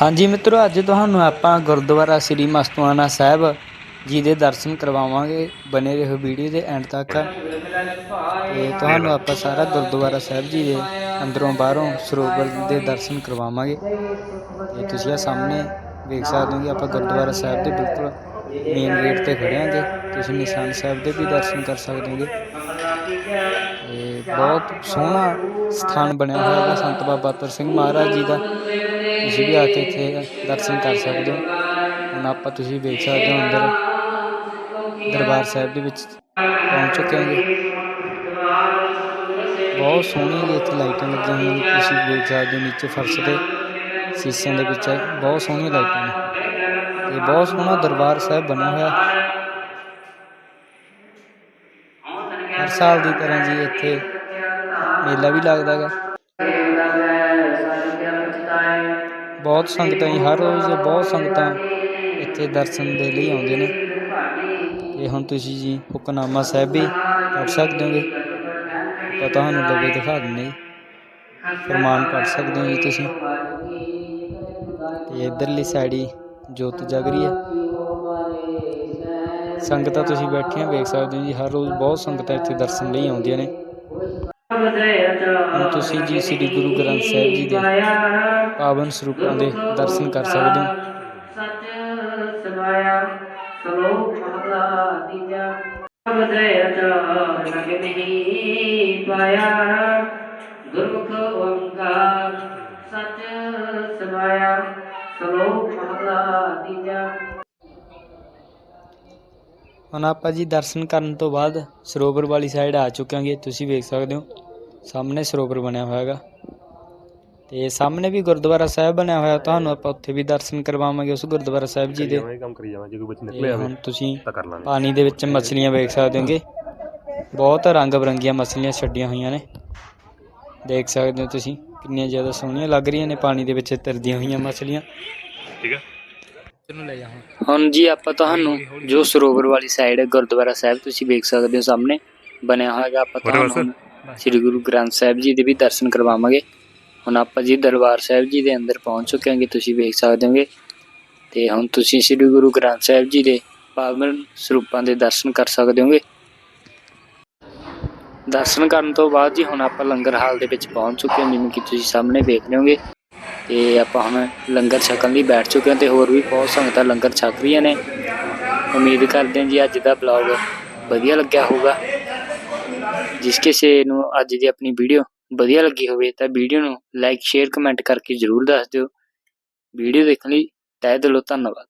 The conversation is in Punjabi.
ਹਾਂਜੀ ਮਿੱਤਰੋ, ਅੱਜ ਤੁਹਾਨੂੰ ਆਪਾਂ ਗੁਰਦੁਆਰਾ ਸ੍ਰੀ ਮਸਤੂਆਣਾ ਸਾਹਿਬ ਜੀ ਦੇ ਦਰਸ਼ਨ ਕਰਵਾਵਾਂਗੇ ਬਨੇ ਰਹੋ ਵੀਡੀਓ ਦੇ ਐਂਡ ਤੱਕ। ਤੇ ਤੁਹਾਨੂੰ ਆਪਾਂ ਸਾਰਾ ਗੁਰਦੁਆਰਾ ਸਾਹਿਬ ਜੀ ਦੇ ਅੰਦਰੋਂ ਬਾਹਰੋਂ ਸਰੋਵਰ ਦੇ ਦਰਸ਼ਨ ਕਰਵਾਵਾਂਗੇ। ਤੇ ਤੁਸੀਂ ਆ ਸਾਹਮਣੇ ਵੇਖ ਸਕਦੇ ਹੋ ਕਿ ਆਪਾਂ ਗੁਰਦੁਆਰਾ ਸਾਹਿਬ ਦੇ ਬਿਲਕੁਲ ਮੇਨ ਗੇਟ ਤੇ ਖੜੇ ਹਾਂਗੇ। ਤੁਸੀਂ ਨਿਸ਼ਾਨ ਸਾਹਿਬ ਦੇ ਵੀ ਦਰਸ਼ਨ ਕਰ ਸਕਦੇ ਹੋਗੇ। ਤੇ ਬਹੁਤ ਸੋਹਣਾ ਸਥਾਨ ਬਣਿਆ ਹੋਇਆ ਹੈ ਸੰਤ ਬਾਬਾ ਤਰ ਸਿੰਘ ਮਹਾਰਾਜ ਜੀ ਦਾ। ਤੁਸੀਂ ਵੀ ਆ ਕੇ ਇੱਥੇ ਦਰਸ਼ਨ ਕਰ ਸਕਦੇ ਹੋ। ਹੁਣ ਆਪਾਂ ਤੁਸੀਂ ਵੇਖ ਸਕਦੇ ਹੋ ਅੰਦਰ। ਦਰਬਾਰ ਸਾਹਿਬ ਦੇ ਵਿੱਚ ਪਹੁੰਚ ਚੁੱਕੇ ਹਾਂ ਬਹੁਤ ਸੋਹਣੀਆਂ ਇੱਥੇ ਲਾਈਟਾਂ ਲੱਗੀਆਂ ਹੋਈਆਂ ਨੇ। ਤੁਸੀਂ ਵੇਖ ਸਕਦੇ ਹੋ ਨੀਚੇ ਫਰਸ਼ ਤੇ ਸੀਸਿਆਂ ਦੇ ਵਿੱਚ ਬਹੁਤ ਸੋਹਣੀਆਂ ਲਾਈਟਾਂ ਨੇ। ਤੇ ਬਹੁਤ ਸੋਹਣਾ ਦਰਬਾਰ ਸਾਹਿਬ ਬਣਿਆ ਹੋਇਆ। ਹਰ ਸਾਲ ਦੀ ਤਰ੍ਹਾਂ ਜੀ ਇੱਥੇ ਮੇਲਾ ਵੀ ਲੱਗਦਾ ਗਾ ਬਹੁਤ ਸੰਗਤਾਂ ਜੀ, ਹਰ ਰੋਜ਼ ਬਹੁਤ ਸੰਗਤਾਂ ਇੱਥੇ ਦਰਸ਼ਨ ਦੇ ਲਈ ਆਉਂਦੇ ਨੇ। ਤੇ ਹੁਣ ਤੁਸੀਂ ਜੀ ਹੁਕਨਾਮਾ ਸਾਹਿਬ ਵੀ ਪੜ੍ਹ ਸਕਦੇ ਹੋਗੇ। ਪਤਾ ਤੁਹਾਨੂੰ ਲੱਗੇ ਦਿਖਾ ਦਿੰਦੇ ਫਰਮਾਨ ਪੜ੍ਹ ਸਕਦੇ ਹੋ ਜੀ ਤੁਸੀਂ। ਤੇ ਇਧਰਲੀ ਸਾਈਡ ਹੀ ਜੋਤ ਜਗ ਰਹੀ ਹੈ। ਸੰਗਤਾਂ ਤੁਸੀਂ ਬੈਠੀਆਂ ਵੇਖ ਸਕਦੇ ਹੋ ਜੀ, ਹਰ ਰੋਜ਼ ਬਹੁਤ ਸੰਗਤਾਂ ਇੱਥੇ ਦਰਸ਼ਨ ਲਈ ਆਉਂਦੀਆਂ ਨੇ। ਤੁਸੀਂ ਜੀ ਸ੍ਰੀ ਗੁਰੂ ਗ੍ਰੰਥ ਸਾਹਿਬ ਜੀ ਦੇ ਪਾਵਨ ਸਰੂਪਾਂ ਦੇ ਦਰਸ਼ਨ ਕਰ ਸਕਦੇ ਹੋ। ਸੱਚ ਸਮਾਇਆ ਸਲੋਕ ਮਹਲਾ ਤੀਜਾ ਬਦੈ ਅਚਾਰ ਲਗ ਨਹੀਂ ਪਾਇਆ ਗੁਰਮੁਖ ਓੰਕਾਰ ਸੱਚ ਹੁਣ ਆਪਾਂ ਜੀ ਦਰਸ਼ਨ ਕਰਨ ਤੋਂ ਬਾਅਦ ਸਰੋਵਰ ਵਾਲੀ ਸਾਈਡ ਆ ਚੁੱਕੇ ਹਾਂਗੇ ਤੁਸੀਂ ਵੇਖ ਸਕਦੇ ਹੋ। ਸਾਹਮਣੇ ਸਰੋਵਰ ਬਣਿਆ ਹੋਇਆ ਹੈਗਾ। ਤੇ ਸਾਹਮਣੇ ਵੀ ਗੁਰਦੁਆਰਾ ਸਾਹਿਬ ਬਣਿਆ ਹੋਇਆ ਤੁਹਾਨੂੰ ਆਪਾਂ ਉੱਥੇ ਵੀ ਦਰਸ਼ਨ ਕਰਵਾਵਾਂਗੇ ਉਸ ਗੁਰਦੁਆਰਾ ਸਾਹਿਬ ਜੀ ਦੇ। ਇਹ ਕੰਮ ਕਰੀ ਜਾਵਾਂ ਜੇ ਕੋਈ ਵਿੱਚ ਤੇ ਨਿਕਲਿਆ ਹੁਣ ਤੁਸੀਂ ਪਾਣੀ ਦੇ ਵਿੱਚ ਮੱਛਲੀਆਂ ਵੇਖ ਸਕਦੇ ਹੋਗੇ। ਬਹੁਤ ਰੰਗ ਬਰੰਗੀਆਂ ਮੱਛਲੀਆਂ ਛੱਡੀਆਂ ਹੋਈਆਂ ਨੇ। ਦੇਖ ਸਕਦੇ ਹੋ ਤੁਸੀਂ ਕਿੰਨੀਆਂ ਜ਼ਿਆਦਾ ਸੋਹਣੀਆਂ ਲੱਗ ਰਹੀਆਂ ਨੇ ਪਾਣੀ ਦੇ ਵਿੱਚ ਤਰਦੀਆਂ ਹੋਈਆਂ ਮੱਛਲੀਆਂ। ਠੀਕ ਹੈ। ਇਹਨੂੰ ਲੈ ਜਾ ਹੁਣ। ਜੀ ਆਪਾਂ ਤੁਹਾਨੂੰ ਜੋ ਸਰੋਵਰ ਵਾਲੀ ਸਾਈਡ ਹੈ ਗੁਰਦੁਆਰਾ ਸਾਹਿਬ ਤੁਸੀਂ ਵੇਖ ਸਕਦੇ ਹੋ ਸਾਹਮਣੇ। ਬਣਿਆ ਹੋਇਆਗਾ ਆਪਾਂ? ਤੁਹਾਨੂੰ ਸ੍ਰੀ ਗੁਰੂ ਗ੍ਰੰਥ ਸਾਹਿਬ ਜੀ ਦੇ ਵੀ ਦਰਸ਼ਨ ਕਰਵਾਵਾਂਗੇ। ਹੁਣ ਆਪਾਂ ਜੀ ਦਰਬਾਰ ਸਾਹਿਬ ਜੀ ਦੇ ਅੰਦਰ ਪਹੁੰਚ ਚੁੱਕੇ ਹਾਂਗੇ ਤੁਸੀਂ ਵੇਖ ਸਕਦੇ ਹੋਗੇ। ਤੇ ਹੁਣ ਤੁਸੀਂ ਸ੍ਰੀ ਗੁਰੂ ਗ੍ਰੰਥ ਸਾਹਿਬ ਜੀ ਦੇ ਪਾਵਨ ਸਰੂਪਾਂ ਦੇ ਦਰਸ਼ਨ ਕਰ ਸਕਦੇ ਹੋਗੇ। ਦਰਸ਼ਨ ਕਰਨ ਤੋਂ ਬਾਅਦ ਜੀ ਹੁਣ ਆਪਾਂ ਲੰਗਰ ਹਾਲ ਦੇ ਵਿੱਚ ਪਹੁੰਚ ਚੁੱਕੇ ਹਾਂ ਜਿਵੇਂ ਕਿ ਤੁਸੀਂ ਸਾਹਮਣੇ ਵੇਖ ਰਹੇ ਹੋਗੇ। ਤੇ ਆਪਾਂ ਹੁਣ ਲੰਗਰ ਛਕਣ ਲਈ ਬੈਠ ਚੁੱਕੇ ਹਾਂ ਤੇ ਹੋਰ ਵੀ ਬਹੁਤ ਸੰਗਤਾਂ ਲੰਗਰ ਛਕ ਰਹੀਆਂ ਨੇ। ਉਮੀਦ ਕਰਦੇ ਹਾਂ ਜੀ ਅੱਜ ਦਾ ਬਲੌਗ ਵਧੀਆ ਲੱਗਿਆ ਹੋਊਗਾ। ਜਿਸ ਕਿਸੇ ਨੂੰ ਅੱਜ ਦੀ ਆਪਣੀ ਵੀਡੀਓ ਵਧੀਆ ਲੱਗੀ ਹੋਵੇ ਤਾਂ ਵੀਡੀਓ ਨੂੰ ਲਾਈਕ ਸ਼ੇਅਰ ਕਮੈਂਟ ਕਰਕੇ ਜਰੂਰ ਦੱਸ ਦਿਓ। ਵੀਡੀਓ ਦੇਖਣ ਲਈ ਤਹਿ ਦਿਲੋਂ ਧੰਨਵਾਦ।